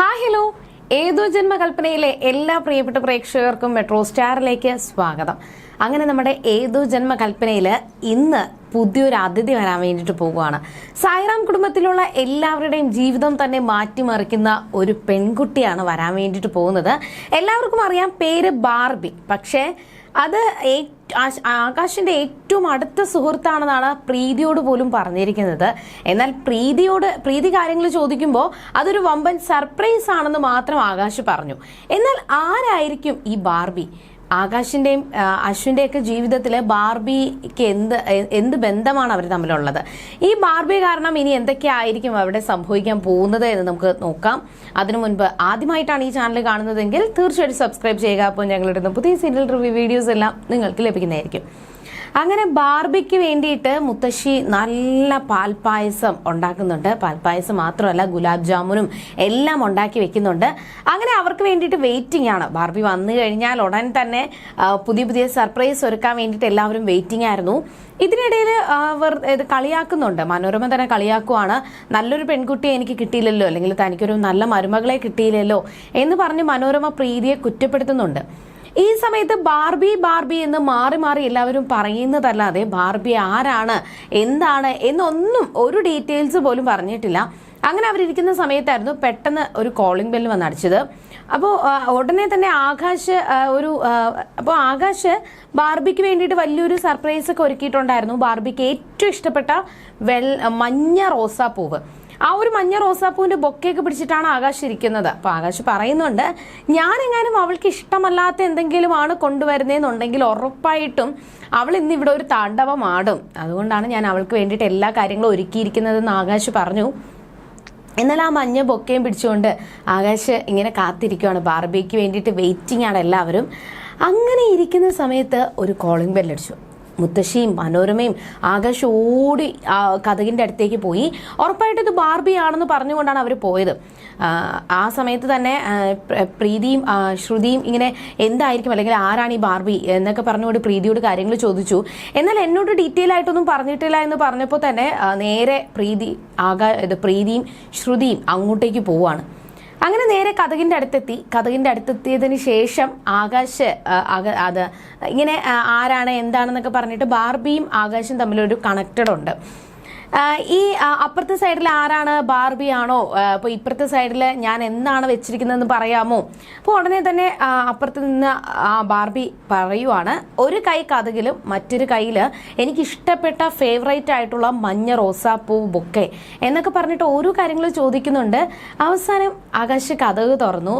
Hi hello. ഏതോ ജന്മകൽപ്പനയിലെ എല്ലാ പ്രിയപ്പെട്ട പ്രേക്ഷകർക്കും മെട്രോ സ്റ്റാറിലേക്ക് സ്വാഗതം. അങ്ങനെ നമ്മുടെ ഏതോ ജന്മകൽപ്പനയിൽ ഇന്ന് പുതിയൊരു അതിഥി വരാൻ വേണ്ടിയിട്ട് പോവുകയാണ്. സായിറാം കുടുംബത്തിലുള്ള എല്ലാവരുടെയും ജീവിതം തന്നെ മാറ്റിമറിക്കുന്ന ഒരു പെൺകുട്ടിയാണ് വരാൻ വേണ്ടിയിട്ട് പോകുന്നത്. എല്ലാവർക്കും അറിയാം പേര് ബാർബി. പക്ഷേ അത് ആകാശിന്റെ ഏറ്റവും അടുത്ത സുഹൃത്താണെന്നാണ് പ്രീതിയോട് പോലും പറഞ്ഞിരിക്കുന്നത്. എന്നാൽ പ്രീതിയോട് പ്രീതി കാര്യങ്ങൾ ചോദിക്കുമ്പോൾ അതൊരു വമ്പൻ സർപ്രൈസ് ആണെന്ന് മാത്രം ആകാശ് പറഞ്ഞു. എന്നാൽ ആരായിരിക്കും ഈ ബാർബി? ആകാശിന്റെയും അശ്വിന്റെയൊക്കെ ജീവിതത്തിൽ ബാർബിക്ക് എന്ത് എന്ത് ബന്ധമാണ് അവർ തമ്മിലുള്ളത്? ഈ ബാർബി കാരണം ഇനി എന്തൊക്കെയായിരിക്കും അവിടെ സംഭവിക്കാൻ പോകുന്നത് എന്ന് നമുക്ക് നോക്കാം. അതിനു മുൻപ് ആദ്യമായിട്ടാണ് ഈ ചാനൽ കാണുന്നതെങ്കിൽ തീർച്ചയായിട്ടും സബ്സ്ക്രൈബ് ചെയ്യുക. അപ്പോൾ ഞങ്ങളുടെ പുതിയ സീരിയൽ റിവ്യൂ വീഡിയോസ് എല്ലാം നിങ്ങൾക്ക് ലഭിക്കുന്നതായിരിക്കും. അങ്ങനെ ബാർബിക്ക് വേണ്ടിയിട്ട് മുത്തശ്ശി നല്ല പാൽപ്പായസം ഉണ്ടാക്കുന്നുണ്ട്. പാൽപ്പായസം മാത്രമല്ല ഗുലാബ് ജാമുനും എല്ലാം ഉണ്ടാക്കി വെക്കുന്നുണ്ട്. അങ്ങനെ അവർക്ക് വേണ്ടിയിട്ട് വെയിറ്റിംഗ് ആണ്. ബാർബി വന്നു കഴിഞ്ഞാൽ ഉടൻ തന്നെ പുതിയ പുതിയ സർപ്രൈസ് ഒരുക്കാൻ വേണ്ടിയിട്ട് എല്ലാവരും വെയിറ്റിംഗ് ആയിരുന്നു. ഇതിനിടയിൽ അവർ ഇത് കളിയാക്കുന്നുണ്ട്. മനോരമ തന്നെ കളിയാക്കുവാണ്. നല്ലൊരു പെൺകുട്ടിയെ എനിക്ക് കിട്ടിയില്ലല്ലോ. അല്ലെങ്കിൽ തനിക്കൊരു നല്ല മരുമകളെ കിട്ടിയില്ലല്ലോ എന്ന് പറഞ്ഞ് മനോരമ പ്രീതിയെ കുറ്റപ്പെടുത്തുന്നുണ്ട്. ഈ സമയത്ത് ബാർബി ബാർബി എന്ന് മാറി മാറി എല്ലാവരും പറയുന്നതല്ലാതെ ബാർബി ആരാണ് എന്താണ് എന്നൊന്നും ഒരു ഡീറ്റെയിൽസ് പോലും പറഞ്ഞിട്ടില്ല. അങ്ങനെ അവരിരിക്കുന്ന സമയത്തായിരുന്നു പെട്ടെന്ന് ഒരു കോളിംഗ് ബെല്ല് വന്ന് അടിച്ചത് അപ്പോൾ ഉടനെ തന്നെ ആകാശ് ഒരു അപ്പോൾ ആകാശ് ബാർബിക്ക് വേണ്ടിയിട്ട് വലിയൊരു സർപ്രൈസ് ഒക്കെ ഒരുക്കിയിട്ടുണ്ടായിരുന്നു. ബാർബിക്ക് ഏറ്റവും ഇഷ്ടപ്പെട്ട വെൽ മഞ്ഞ റോസാപ്പൂവ്. ആ ഒരു മഞ്ഞ റോസാപ്പൂവിന്റെ ബൊക്കെയൊക്കെ പിടിച്ചിട്ടാണ് ആകാശ് ഇരിക്കുന്നത്. അപ്പൊ ആകാശ് പറയുന്നുണ്ട് ഞാനെങ്ങാനും അവൾക്ക് ഇഷ്ടമല്ലാത്ത എന്തെങ്കിലും ആണ് കൊണ്ടുവരുന്നതെന്നുണ്ടെങ്കിൽ ഉറപ്പായിട്ടും അവൾ ഇന്ന് ഇവിടെ ഒരു താണ്ഡവം ആടും. അതുകൊണ്ടാണ് ഞാൻ അവൾക്ക് വേണ്ടിയിട്ട് എല്ലാ കാര്യങ്ങളും ഒരുക്കിയിരിക്കുന്നതെന്ന് ആകാശ് പറഞ്ഞു. എന്നാൽ ആ മഞ്ഞ ബൊക്കയും പിടിച്ചുകൊണ്ട് ആകാശ് ഇങ്ങനെ കാത്തിരിക്കുകയാണ് ബാർബിക്ക് വേണ്ടിയിട്ട് വെയിറ്റിംഗ് ആണ് എല്ലാവരും. അങ്ങനെ ഇരിക്കുന്ന സമയത്ത് ഒരു കോളിംഗ് ബെല്ലടിച്ചു മുത്തശ്ശിയും മനോരമയും ആകാശ് ഓടി കഥകിന്റെ അടുത്തേക്ക് പോയി. ഉറപ്പായിട്ട് ഇത് ബാർബി ആണെന്ന് പറഞ്ഞുകൊണ്ടാണ് അവർ പോയത്. ആ, സമയത്ത് തന്നെ പ്രീതിയും ശ്രുതിയും ഇങ്ങനെ എന്തായിരിക്കും അല്ലെങ്കിൽ ആരാണ് ഈ ബാർബി എന്നൊക്കെ പറഞ്ഞുകൊണ്ട് പ്രീതിയോട് കാര്യങ്ങൾ ചോദിച്ചു. എന്നാൽ എന്നോട് ഡീറ്റെയിൽ ആയിട്ടൊന്നും പറഞ്ഞിട്ടില്ല എന്ന് പറഞ്ഞപ്പോൾ തന്നെ നേരെ പ്രീതി ആകാ പ്രീതിയും ശ്രുതിയും അങ്ങോട്ടേക്ക് പോവാണ്. അങ്ങനെ നേരെ കഥകിന്റെ അടുത്തെത്തി. കഥകിന്റെ അടുത്തെത്തിയതിന് ശേഷം ആകാശ് അത് ഇങ്ങനെ ആരാണ് എന്താണെന്നൊക്കെ പറഞ്ഞിട്ട് ബാർബിയും ആകാശും തമ്മിലൊരു കണക്റ്റഡ് ഉണ്ട്. ഈ അപ്പുറത്തെ സൈഡിൽ ആരാണ് ബാർബി ആണോ? അപ്പൊ ഇപ്പുറത്തെ സൈഡിൽ ഞാൻ എന്താണ് വെച്ചിരിക്കുന്നതെന്ന് പറയാമോ? അപ്പോൾ ഉടനെ തന്നെ അപ്പുറത്ത് നിന്ന് ആ ബാർബി പറയുവാണ് ഒരു കൈ കഥകിലും മറ്റൊരു കയ്യിൽ എനിക്ക് ഇഷ്ടപ്പെട്ട ഫേവറേറ്റ് ആയിട്ടുള്ള മഞ്ഞ റോസാപ്പൂ ബൊക്കെ. എന്നൊക്കെ പറഞ്ഞിട്ട് ഓരോ കാര്യങ്ങൾ ചോദിക്കുന്നുണ്ട്. അവസാനം ആകാശ് കഥക് തുറന്നു.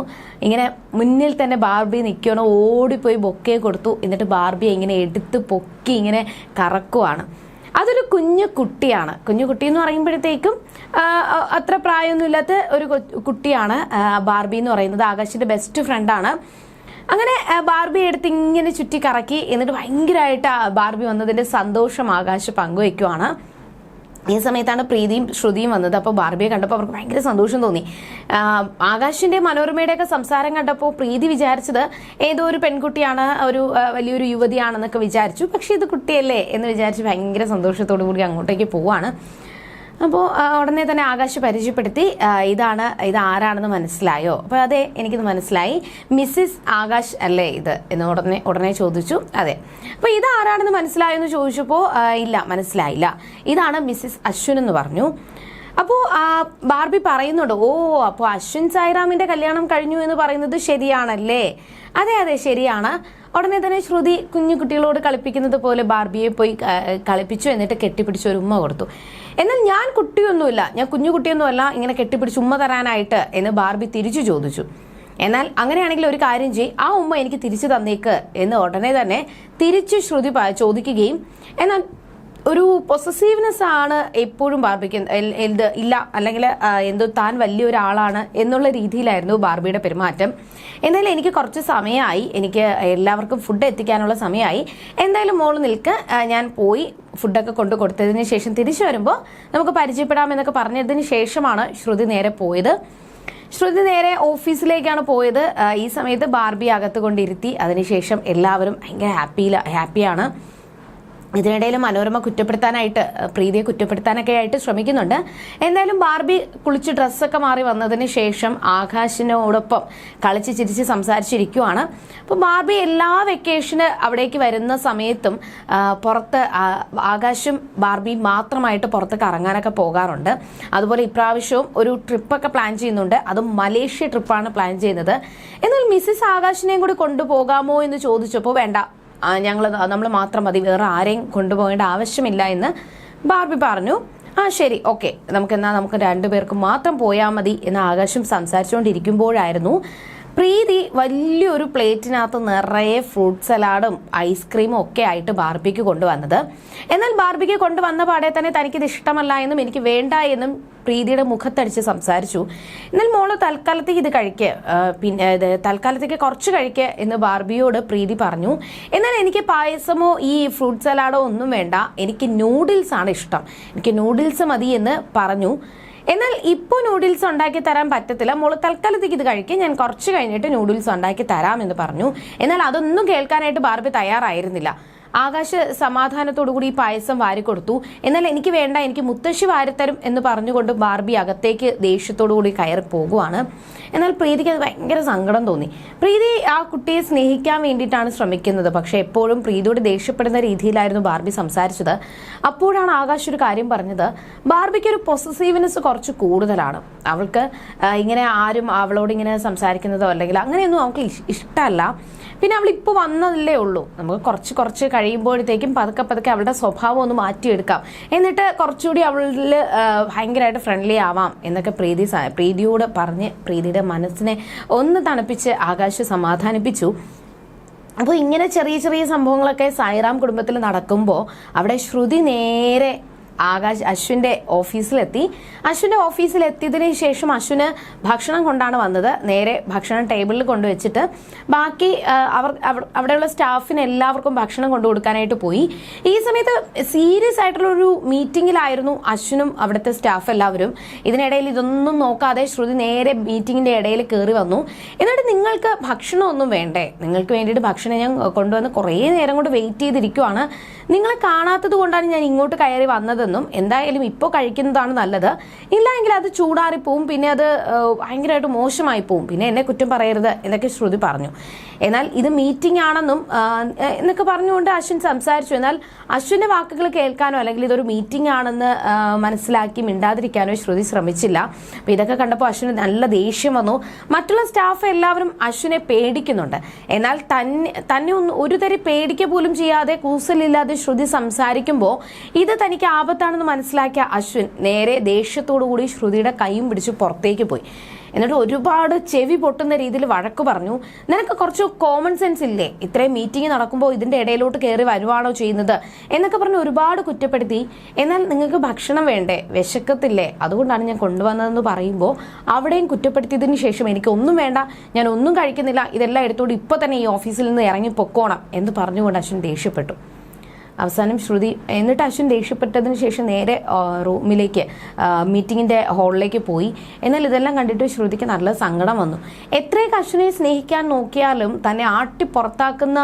ഇങ്ങനെ മുന്നിൽ തന്നെ ബാർബി നിൽക്കണം ഓടിപ്പോയി ബൊക്കെ കൊടുത്തു. എന്നിട്ട് ബാർബി ഇങ്ങനെ എടുത്ത് പൊക്കി ഇങ്ങനെ കറക്കുവാണ്. അതൊരു കുഞ്ഞു കുട്ടിയാണ്. കുഞ്ഞു കുട്ടി എന്ന് പറയുമ്പോഴത്തേക്കും അത്ര പ്രായമൊന്നും അത്ര പ്രായമൊന്നുമില്ലാത്ത ഒരു കുട്ടിയാണ് ബാർബി എന്ന് പറയുന്നത്. ആകാശിന്റെ ബെസ്റ്റ് ഫ്രണ്ടാണ് അങ്ങനെ ബാർബി എടുത്ത് ഇങ്ങനെ ചുറ്റി കറക്കി എന്നിട്ട് ഭയങ്കരമായിട്ട് ബാർബി വന്നതിന്റെ സന്തോഷം ആകാശ് പങ്കുവെക്കുവാണ്. ഈ സമയത്താണ് പ്രീതിയും ശ്രുതിയും വന്നത്. അപ്പോൾ ബാർബിയെ കണ്ടപ്പോൾ അവർക്ക് ഭയങ്കര സന്തോഷം തോന്നി. ആകാശിന്റെ മനോരമയുടെ ഒക്കെ സംസാരം കണ്ടപ്പോൾ പ്രീതി വിചാരിച്ചത് ഏതോ ഒരു പെൺകുട്ടിയാണ് ഒരു വലിയൊരു യുവതിയാണെന്നൊക്കെ വിചാരിച്ചു. പക്ഷെ ഇത് കുട്ടിയല്ലേ എന്ന് വിചാരിച്ച് ഭയങ്കര സന്തോഷത്തോടു കൂടി അങ്ങോട്ടേക്ക് പോവാണ്. അപ്പോൾ ഉടനെ തന്നെ ആകാശ് പരിചയപ്പെടുത്തി ഇതാണ് ഇത് ആരാണെന്ന് മനസ്സിലായോ? അപ്പോൾ അതെ എനിക്കിത് മനസ്സിലായി. മിസ്സിസ് ആകാശ് അല്ലേ ഇത്? എന്ന് ഉടനെ ഉടനെ ചോദിച്ചു. അതെ. അപ്പോൾ ഇത് ആരാണെന്ന് മനസ്സിലായോ എന്ന് ചോദിച്ചപ്പോൾ ഇല്ല മനസ്സിലായില്ല. ഇതാണ് മിസ്സിസ് അശ്വിൻ എന്ന് പറഞ്ഞു. അപ്പോൾ ബാർബി പറയുന്നുണ്ട് ഓ അപ്പോൾ അശ്വിൻ സായിറാമിന്റെ കല്യാണം കഴിഞ്ഞു എന്ന് പറയുന്നത് ശരിയാണല്ലേ? അതെ അതെ ശരിയാണ്. ഉടനെ തന്നെ ശ്രുതി കുഞ്ഞു കുട്ടികളോട് കളിപ്പിക്കുന്നത് പോലെ ബാർബിയെ പോയി കളിപ്പിച്ചു എന്നിട്ട് കെട്ടിപ്പിടിച്ച് ഒരു ഉമ്മ കൊടുത്തു. എന്നാൽ ഞാൻ കുട്ടിയൊന്നുമില്ല. ഞാൻ കുഞ്ഞു കുട്ടിയൊന്നുമല്ല. ഇങ്ങനെ കെട്ടിപ്പിടിച്ച് ഉമ്മ തരാനായിട്ട് എന്ന് ബാർബി തിരിച്ചു ചോദിച്ചു. എന്നാൽ അങ്ങനെയാണെങ്കിൽ ഒരു കാര്യം ചെയ് ആ ഉമ്മ എനിക്ക് തിരിച്ചു തന്നേക്ക് എന്ന് ഉടനെ തന്നെ തിരിച്ചു ശ്രുതി ചോദിക്കുകയും എന്നാൽ ഒരു പൊസസീവ്നെസ് ആണ് എപ്പോഴും ബാർബിക്ക് എന്ത് ഇല്ല അല്ലെങ്കിൽ എന്തോ താൻ വലിയൊരാളാണ് എന്നുള്ള രീതിയിലായിരുന്നു ബാർബിയുടെ പെരുമാറ്റം. എന്തായാലും എനിക്ക് കുറച്ച് സമയമായി എനിക്ക് എല്ലാവർക്കും ഫുഡ് എത്തിക്കാനുള്ള സമയമായി. എന്തായാലും മോൾ നിൽക്ക് ഞാൻ പോയി ഫുഡൊക്കെ കൊണ്ടു കൊടുത്തതിന് ശേഷം തിരിച്ചു വരുമ്പോൾ നമുക്ക് പരിചയപ്പെടാമെന്നൊക്കെ പറഞ്ഞതിന് ശേഷമാണ് ശ്രുതി നേരെ പോയത്. ശ്രുതി നേരെ ഓഫീസിലേക്കാണ് പോയത്. ഈ സമയത്ത് ബാർബി അകത്ത് കൊണ്ടിരുത്തി. അതിനുശേഷം എല്ലാവരും ഭയങ്കര ഹാപ്പിയില ഹാപ്പിയാണ് ഇതിനിടയിൽ മനോരമ കുറ്റപ്പെടുത്താനായിട്ട് പ്രീതിയെ കുറ്റപ്പെടുത്താനൊക്കെ ആയിട്ട് ശ്രമിക്കുന്നുണ്ട്. എന്തായാലും ബാർബി കുളിച്ച് ഡ്രസ്സൊക്കെ മാറി വന്നതിന് ശേഷം ആകാശിനോടൊപ്പം കളിച്ച് ചിരിച്ച് സംസാരിച്ചിരിക്കുവാണ്. അപ്പോൾ ബാർബി എല്ലാ വെക്കേഷന് അവിടേക്ക് വരുന്ന സമയത്തും പുറത്ത് ആകാശും ബാർബി മാത്രമായിട്ട് പുറത്ത് കറങ്ങാനൊക്കെ പോകാറുണ്ട്. അതുപോലെ ഇപ്രാവശ്യവും ഒരു ട്രിപ്പൊക്കെ പ്ലാൻ ചെയ്യുന്നുണ്ട്. അതും മലേഷ്യ ട്രിപ്പാണ് പ്ലാൻ ചെയ്യുന്നത്. എന്നാൽ മിസ്സിസ് ആകാശിനെയും കൂടി കൊണ്ടുപോകാമോ എന്ന് ചോദിച്ചപ്പോൾ വേണ്ട ഞങ്ങൾ നമ്മൾ മാത്രം മതി. വേറെ ആരെയും കൊണ്ടുപോകേണ്ട ആവശ്യമില്ല എന്ന് ബാർബി പറഞ്ഞു. ആ ശരി ഓക്കെ. നമുക്ക് എന്നാൽ നമുക്ക് രണ്ടുപേർക്ക് മാത്രം പോയാൽ മതി എന്ന് ആകാശം സംസാരിച്ചുകൊണ്ടിരിക്കുമ്പോഴായിരുന്നു പ്രീതി വലിയൊരു പ്ലേറ്റിനകത്ത് നിറയെ ഫ്രൂട്ട് സലാഡും ഐസ്ക്രീമും ഒക്കെ ആയിട്ട് ബാർബിക്ക് കൊണ്ടുവന്നത്. എന്നാൽ ബാർബിക്ക് കൊണ്ടുവന്ന പാടെ തന്നെ തനിക്കിത് ഇഷ്ടമല്ല എന്നും എനിക്ക് വേണ്ട എന്നും പ്രീതിയുടെ മുഖത്തടിച്ച് സംസാരിച്ചു. എന്നാൽ മോൾ തൽക്കാലത്തേക്ക് ഇത് കഴിക്കുക പിന്നെ ഇത് തൽക്കാലത്തേക്ക് കുറച്ച് കഴിക്കുക എന്ന് ബാർബിയോട് പ്രീതി പറഞ്ഞു. എന്നാൽ എനിക്ക് പായസമോ ഈ ഫ്രൂട്ട് സലാഡോ ഒന്നും വേണ്ട. എനിക്ക് നൂഡിൽസ് ആണ് ഇഷ്ടം. എനിക്ക് നൂഡിൽസ് മതി എന്ന് പറഞ്ഞു. എന്നാൽ ഇപ്പോൾ നൂഡിൽസ് ഉണ്ടാക്കി തരാൻ പറ്റത്തില്ല. മോൾ തൽക്കാലത്തേക്ക് ഇത് കഴിക്കുക ഞാൻ കുറച്ച് കഴിഞ്ഞിട്ട് നൂഡിൽസ് ഉണ്ടാക്കി തരാം എന്ന് പറഞ്ഞു. എന്നാൽ അതൊന്നും കേൾക്കാനായിട്ട് ബാർബി തയ്യാറായിരുന്നില്ല. ആകാശ് സമാധാനത്തോടുകൂടി പായസം വാരിക്കൊടുത്തു. എന്നാൽ എനിക്ക് വേണ്ട എനിക്ക് മുത്തശ്ശി വാരിത്തരും എന്ന് പറഞ്ഞുകൊണ്ട് ബാർബി അകത്തേക്ക് ദേഷ്യത്തോടു കൂടി കയറി പോകുവാണ്. എന്നാൽ പ്രീതിക്ക് അത് ഭയങ്കര സങ്കടം തോന്നി. പ്രീതി ആ കുട്ടിയെ സ്നേഹിക്കാൻ വേണ്ടിയിട്ടാണ് ശ്രമിക്കുന്നത്. പക്ഷെ എപ്പോഴും പ്രീതിയോട് ദേഷ്യപ്പെടുന്ന രീതിയിലായിരുന്നു ബാർബി സംസാരിച്ചത്. അപ്പോഴാണ് ആകാശ് ഒരു കാര്യം പറഞ്ഞത്. ബാർബിക്ക് ഒരു പൊസസീവ്നെസ് കുറച്ച് കൂടുതലാണ്. അവൾക്ക് ഇങ്ങനെ ആരും അവളോട് ഇങ്ങനെ സംസാരിക്കുന്നതോ അല്ലെങ്കിൽ അങ്ങനെയൊന്നും അവൾക്ക് ഇഷ്- ഇഷ്ടമല്ല പിന്നെ അവൾ ഇപ്പോൾ വന്നതല്ലേ ഉള്ളൂ. നമുക്ക് കുറച്ച് കുറച്ച് കഴിയുമ്പോഴത്തേക്കും പതുക്കെ പതുക്കെ അവളുടെ സ്വഭാവം ഒന്ന് മാറ്റിയെടുക്കാം. എന്നിട്ട് കുറച്ചുകൂടി അവളിൽ ഭയങ്കരമായിട്ട് ഫ്രണ്ട്ലി ആവാം എന്നൊക്കെ പ്രീതി പ്രീതിയോട് പറഞ്ഞ് പ്രീതിയുടെ മനസ്സിനെ ഒന്ന് തണുപ്പിച്ച് ആകാശ് സമാധാനിപ്പിച്ചു. അപ്പോൾ ഇങ്ങനെ ചെറിയ ചെറിയ സംഭവങ്ങളൊക്കെ സായിറാം കുടുംബത്തിൽ നടക്കുമ്പോൾ അവിടെ ശ്രുതി നേരെ ആകാശ് അശ്വിന്റെ ഓഫീസിലെത്തി. അശ്വിന്റെ ഓഫീസിൽ എത്തിയതിനു ശേഷം അശ്വിന് ഭക്ഷണം കൊണ്ടാണ് വന്നത്. നേരെ ഭക്ഷണം ടേബിളിൽ കൊണ്ടുവച്ചിട്ട് ബാക്കി അവർ അവിടെയുള്ള സ്റ്റാഫിന് എല്ലാവർക്കും ഭക്ഷണം കൊണ്ടു കൊടുക്കാനായിട്ട് പോയി. ഈ സമയത്ത് സീരിയസ് ആയിട്ടുള്ള ഒരു മീറ്റിംഗിലായിരുന്നു അശ്വിനും അവിടുത്തെ സ്റ്റാഫ് എല്ലാവരും. ഇതിനിടയിൽ ഇതൊന്നും നോക്കാതെ ശ്രുതി നേരെ മീറ്റിംഗിന്റെ ഇടയിൽ കയറി വന്നു. എന്നിട്ട് നിങ്ങൾക്ക് ഭക്ഷണമൊന്നും വേണ്ടേ? നിങ്ങൾക്ക് വേണ്ടിയിട്ട് ഭക്ഷണം ഞാൻ കൊണ്ടുവന്ന് കുറേ നേരം കൊണ്ട് വെയിറ്റ് ചെയ്തിരിക്കുവാണ്. നിങ്ങളെ കാണാത്തത് കൊണ്ടാണ് ഞാൻ ഇങ്ങോട്ട് കയറി വന്നതെന്നും എന്തായാലും ഇപ്പോൾ കഴിക്കുന്നതാണ് നല്ലത്. ഇല്ലെങ്കിൽ അത് ചൂടാറിപ്പോവും പിന്നെ അത് ഭയങ്കരമായിട്ട് മോശമായി പോവും. പിന്നെ എന്നെ കുറ്റം പറയരുത് എന്നൊക്കെ ശ്രുതി പറഞ്ഞു. എന്നാൽ ഇത് മീറ്റിംഗ് ആണെന്നും എന്നൊക്കെ പറഞ്ഞുകൊണ്ട് അശ്വിൻ സംസാരിച്ചു. എന്നാൽ അശ്വിന്റെ വാക്കുകൾ കേൾക്കാനോ അല്ലെങ്കിൽ ഇതൊരു മീറ്റിംഗ് ആണെന്ന് മനസ്സിലാക്കി മിണ്ടാതിരിക്കാനോ ശ്രുതി ശ്രമിച്ചില്ല. അപ്പോൾ ഇതൊക്കെ കണ്ടപ്പോൾ അശ്വിന് നല്ല ദേഷ്യം വന്നു. മറ്റുള്ള സ്റ്റാഫ് എല്ലാവരും അശ്വിനെ പേടിക്കുന്നുണ്ട്. എന്നാൽ തന്നെ തന്നെ ഒന്ന് ഒരു തരി പേടിക്കുക പോലും ചെയ്യാതെ കൂസലില്ലാതെ ശ്രുതി സംസാരിക്കുമ്പോൾ ഇത് തനിക്ക് ആപത്താണെന്ന് മനസ്സിലാക്കിയ അശ്വിൻ നേരെ കൂടി ശ്രുതിയുടെ കൈയും പിടിച്ച് പുറത്തേക്ക് പോയി. എന്നിട്ട് ഒരുപാട് ചെവി പൊട്ടുന്ന രീതിയിൽ വഴക്ക് പറഞ്ഞു. നിനക്ക് കുറച്ച് കോമൺ സെൻസ് ഇല്ലേ? ഇത്രയും മീറ്റിംഗ് നടക്കുമ്പോൾ ഇതിന്റെ ഇടയിലോട്ട് കയറി വരുവാണോ ചെയ്യുന്നത്? എന്നൊക്കെ പറഞ്ഞ് ഒരുപാട് കുറ്റപ്പെടുത്തി. എന്നാൽ നിങ്ങൾക്ക് ഭക്ഷണം വേണ്ടേ? വിശക്കത്തില്ലേ? അതുകൊണ്ടാണ് ഞാൻ കൊണ്ടുവന്നതെന്ന് പറയുമ്പോൾ അവിടെയും കുറ്റപ്പെടുത്തിയതിന് ശേഷം എനിക്ക് ഒന്നും വേണ്ട. ഞാൻ ഒന്നും കഴിക്കുന്നില്ല. ഇതെല്ലാം എടുത്തോണ്ട് ഇപ്പൊ തന്നെ ഈ ഓഫീസിൽ നിന്ന് ഇറങ്ങി പൊക്കോണം എന്ന് പറഞ്ഞുകൊണ്ട് അശ്വിൻ ദേഷ്യപ്പെട്ടു. അവസാനം ശ്രുതി എന്നിട്ട് അശ്വിൻ ദേഷ്യപ്പെട്ടതിന് ശേഷം നേരെ റൂമിലേക്ക് മീറ്റിങ്ങിന്റെ ഹാളിലേക്ക് പോയി. എന്നാൽ ഇതെല്ലാം കണ്ടിട്ട് ശ്രുതിക്ക് നല്ല സങ്കടം വന്നു. എത്രയൊക്കെ അശ്വിനെ സ്നേഹിക്കാൻ നോക്കിയാലും തന്നെ ആട്ടി പുറത്താക്കുന്ന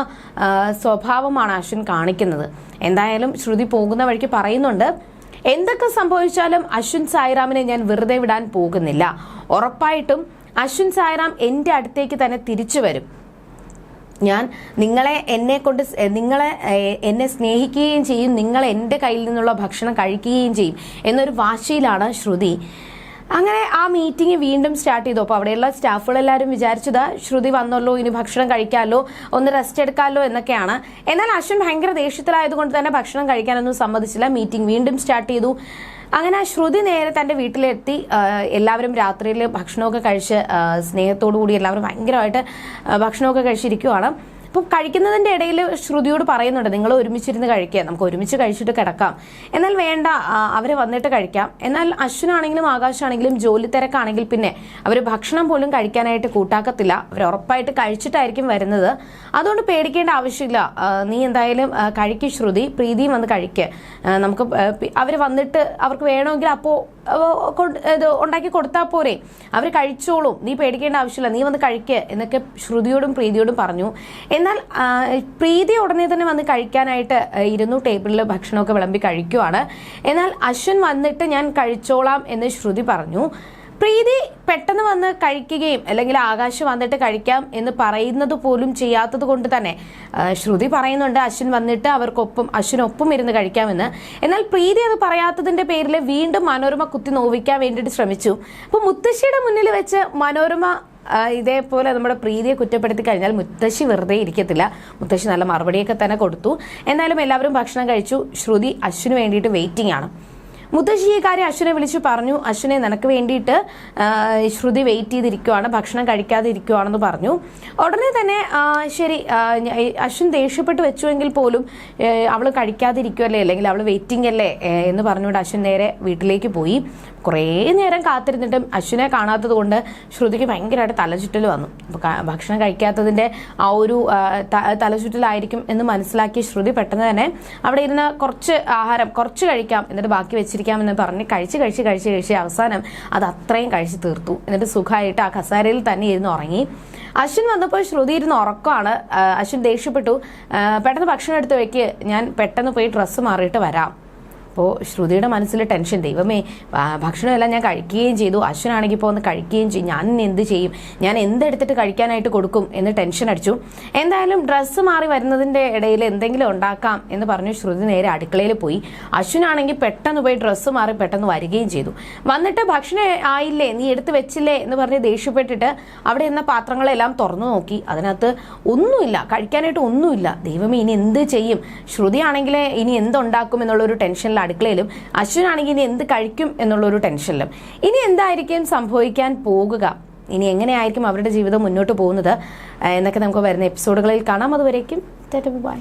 സ്വഭാവമാണ് അശ്വിൻ കാണിക്കുന്നത്. എന്തായാലും ശ്രുതി പോകുന്ന വഴിക്ക് പറയുന്നുണ്ട് എന്തൊക്കെ സംഭവിച്ചാലും അശ്വിൻ സായിറാമിനെ ഞാൻ വെറുതെ വിടാൻ പോകുന്നില്ല. ഉറപ്പായിട്ടും അശ്വിൻ സായിറാം എന്റെ അടുത്തേക്ക് തന്നെ തിരിച്ചു വരും. ഞാൻ നിങ്ങളെ എന്നെ കൊണ്ട് നിങ്ങളെ എന്നെ സ്നേഹിക്കുകയും ചെയ്യും നിങ്ങൾ എന്റെ കയ്യിൽ നിന്നുള്ള ഭക്ഷണം കഴിക്കുകയും ചെയ്യും എന്നൊരു വാശിയിലാണ് ശ്രുതി. അങ്ങനെ ആ മീറ്റിംഗ് വീണ്ടും സ്റ്റാർട്ട് ചെയ്തു. അപ്പോൾ അവിടെയുള്ള സ്റ്റാഫുകളെല്ലാവരും വിചാരിച്ചത് ശ്രുതി വന്നല്ലോ ഇനി ഭക്ഷണം കഴിക്കാമല്ലോ ഒന്ന് റെസ്റ്റ് എടുക്കാമല്ലോ എന്നൊക്കെയാണ്. എന്നാൽ അശ്വിൻ ഭയങ്കര ദേഷ്യത്തിലായതുകൊണ്ട് തന്നെ ഭക്ഷണം കഴിക്കാനൊന്നും സമ്മതിച്ചില്ല. മീറ്റിംഗ് വീണ്ടും സ്റ്റാർട്ട് ചെയ്തു. അങ്ങനെ ആ ശ്രുതി നേരെ തന്റെ വീട്ടിലെത്തി. എല്ലാവരും രാത്രിയിൽ ഭക്ഷണമൊക്കെ കഴിച്ച് സ്നേഹത്തോടു കൂടി എല്ലാവരും ഭയങ്കരമായിട്ട് ഭക്ഷണമൊക്കെ കഴിച്ചിരിക്കുവാണ്. അപ്പോൾ കഴിക്കുന്നതിന്റെ ഇടയിൽ ശ്രുതിയോട് പറയുന്നുണ്ട് നിങ്ങൾ ഒരുമിച്ചിരുന്ന് കഴിക്കുക നമുക്ക് ഒരുമിച്ച് കഴിച്ചിട്ട് കിടക്കാം. എന്നാൽ വേണ്ട അവർ വന്നിട്ട് കഴിക്കാം. എന്നാൽ അശ്വിനാണെങ്കിലും ആകാശാണെങ്കിലും ജോലി തിരക്കാണെങ്കിൽ പിന്നെ അവർ ഭക്ഷണം പോലും കഴിക്കാനായിട്ട് കൂട്ടാക്കത്തില്ല. അവർ ഉറപ്പായിട്ട് കഴിച്ചിട്ടായിരിക്കും വരുന്നത്. അതുകൊണ്ട് പേടിക്കേണ്ട ആവശ്യമില്ല. നീ എന്തായാലും കഴിക്കും ശ്രുതി പ്രീതിയും വന്ന് കഴിക്കുക നമുക്ക് അവർ വന്നിട്ട് അവർക്ക് വേണമെങ്കിൽ അപ്പോൾ ഉണ്ടാക്കി കൊടുത്താൽ പോരെ. അവർ കഴിച്ചോളും. നീ പേടിക്കേണ്ട ആവശ്യമില്ല. നീ വന്ന് കഴിക്കുക എന്നൊക്കെ ശ്രുതിയോടും പ്രീതിയോടും പറഞ്ഞു. എന്നാൽ പ്രീതി ഉടനെ തന്നെ വന്ന് കഴിക്കാനായിട്ട് ഇരുന്നു ടേബിളിൽ ഭക്ഷണമൊക്കെ വിളമ്പി കഴിക്കുവാണ്. എന്നാൽ അശ്വിൻ വന്നിട്ട് ഞാൻ കഴിച്ചോളാം എന്ന് ശ്രുതി പറഞ്ഞു. പ്രീതി പെട്ടെന്ന് വന്ന് കഴിക്കുകയും അല്ലെങ്കിൽ ആകാശ് വന്നിട്ട് കഴിക്കാം എന്ന് പറയുന്നത് പോലും ചെയ്യാത്തത് കൊണ്ട് തന്നെ ശ്രുതി പറയുന്നുണ്ട് അശ്വിൻ വന്നിട്ട് അവർക്കൊപ്പം അശ്വിനൊപ്പം ഇരുന്ന് കഴിക്കാമെന്ന്. എന്നാൽ പ്രീതി അത് പറയാത്തതിന്റെ പേരിൽ വീണ്ടും മനോരമ കുത്തി നോവിക്കാൻ വേണ്ടിയിട്ട് ശ്രമിച്ചു. അപ്പോൾ മുത്തശ്ശിയുടെ മുന്നിൽ വെച്ച് മനോരമ ഇതേപോലെ നമ്മുടെ പ്രീതിയെ കുറ്റപ്പെടുത്തി കഴിഞ്ഞാൽ മുത്തശ്ശി വെറുതെ ഇരിക്കത്തില്ല. മുത്തശ്ശി നല്ല മറുപടിയൊക്കെ തന്നെ കൊടുത്തു. എന്നാലും എല്ലാവരും ഭക്ഷണം കഴിച്ചു. ശ്രുതി അശ്വിന് വേണ്ടിയിട്ട് വെയിറ്റിംഗ് ആണ്. മുത്തശ്ശി ഈ കാര്യം അശ്വിനെ വിളിച്ചു പറഞ്ഞു അശ്വിനെ നിനക്ക് വേണ്ടിയിട്ട് ശ്രുതി വെയിറ്റ് ചെയ്തിരിക്കുവാണ് ഭക്ഷണം കഴിക്കാതെ ഇരിക്കുവാണെന്ന് പറഞ്ഞു. ഉടനെ തന്നെ ശരി അശ്വൻ ദേഷ്യപ്പെട്ട് വെച്ചുവെങ്കിൽ പോലും അവൾ കഴിക്കാതെ ഇരിക്കുമല്ലേ അല്ലെങ്കിൽ അവൾ വെയിറ്റിംഗ് അല്ലേ എന്ന് പറഞ്ഞുകൊണ്ട് അശ്വിൻ നേരെ വീട്ടിലേക്ക് പോയി. കുറേ നേരം കാത്തിരുന്നിട്ടും അശ്വിനെ കാണാത്തത് കൊണ്ട് ശ്രുതിക്ക് ഭയങ്കരമായിട്ട് തലചുറ്റൽ വന്നു. ഭക്ഷണം കഴിക്കാത്തതിന്റെ ആ ഒരു തലചുറ്റലായിരിക്കും എന്ന് മനസ്സിലാക്കിയ ശ്രുതി പെട്ടെന്ന് തന്നെ അവിടെ ഇരുന്ന് കുറച്ച് ആഹാരം കുറച്ച് കഴിക്കാം എന്നിട്ട് ബാക്കി വെച്ചിരിക്കാമെന്ന് പറഞ്ഞ് കഴിച്ച് കഴിച്ച് കഴിച്ച് കഴിച്ച് അവസാനം അത് അത്രയും കഴിച്ച് തീർത്തു. എന്നിട്ട് സുഖമായിട്ട് ആ കസാരയിൽ തന്നെ ഇരുന്ന് ഉറങ്ങി. അശ്വിൻ വന്നപ്പോൾ ശ്രുതി ഇരുന്ന് ഉറക്കമാണ്. അശ്വിൻ ദേഷ്യപ്പെട്ടു. പെട്ടെന്ന് ഭക്ഷണം എടുത്ത് വെക്ക്. ഞാൻ പെട്ടെന്ന് പോയി ഡ്രസ്സ് മാറിയിട്ട് വരാം. അപ്പോൾ ശ്രുതിയുടെ മനസ്സിൽ ടെൻഷൻ ദൈവമേ ഭക്ഷണമെല്ലാം ഞാൻ കഴിക്കുകയും ചെയ്തു. അശ്വനാണെങ്കിൽ ഒന്ന് കഴിക്കുകയും ചെയ്യും ഞാൻ എന്ത് ചെയ്യും? ഞാൻ എന്തെടുത്തിട്ട് കഴിക്കാനായിട്ട് കൊടുക്കും എന്ന് ടെൻഷൻ അടിച്ചു. എന്തായാലും ഡ്രസ്സ് മാറി വരുന്നതിന്റെ ഇടയിൽ എന്തെങ്കിലും ഉണ്ടാക്കാം എന്ന് പറഞ്ഞു ശ്രുതി നേരെ അടുക്കളയിൽ പോയി. അശ്വനാണെങ്കിൽ പെട്ടെന്ന് പോയി ഡ്രസ്സ് മാറി പെട്ടെന്ന് വരികയും ചെയ്തു. വന്നിട്ട് ഭക്ഷണം ആയില്ലേ നീ എടുത്ത് വെച്ചില്ലേ എന്ന് പറഞ്ഞ് ദേഷ്യപ്പെട്ടിട്ട് അവിടെ ഇരുന്ന പാത്രങ്ങളെല്ലാം തുറന്നു നോക്കി. അതിനകത്ത് ഒന്നുമില്ല കഴിക്കാനായിട്ട് ഒന്നുമില്ല. ദൈവമേ ഇനി എന്ത് ചെയ്യും? ശ്രുതിയാണെങ്കിൽ ഇനി എന്തുണ്ടാക്കും എന്നുള്ളൊരു ടെൻഷനിൽ അടുക്കളയിലും അശ്വിനാണെങ്കിൽ ഇനി എന്ത് കഴിക്കും എന്നുള്ളൊരു ടെൻഷനിലും. ഇനി എന്തായിരിക്കും സംഭവിക്കാൻ പോകുക? ഇനി എങ്ങനെയായിരിക്കും അവരുടെ ജീവിതം മുന്നോട്ട് പോകുന്നത്? എന്നൊക്കെ നമുക്ക് വരുന്ന എപ്പിസോഡുകളിൽ കാണാം. അതുവരേക്കും ബൈ.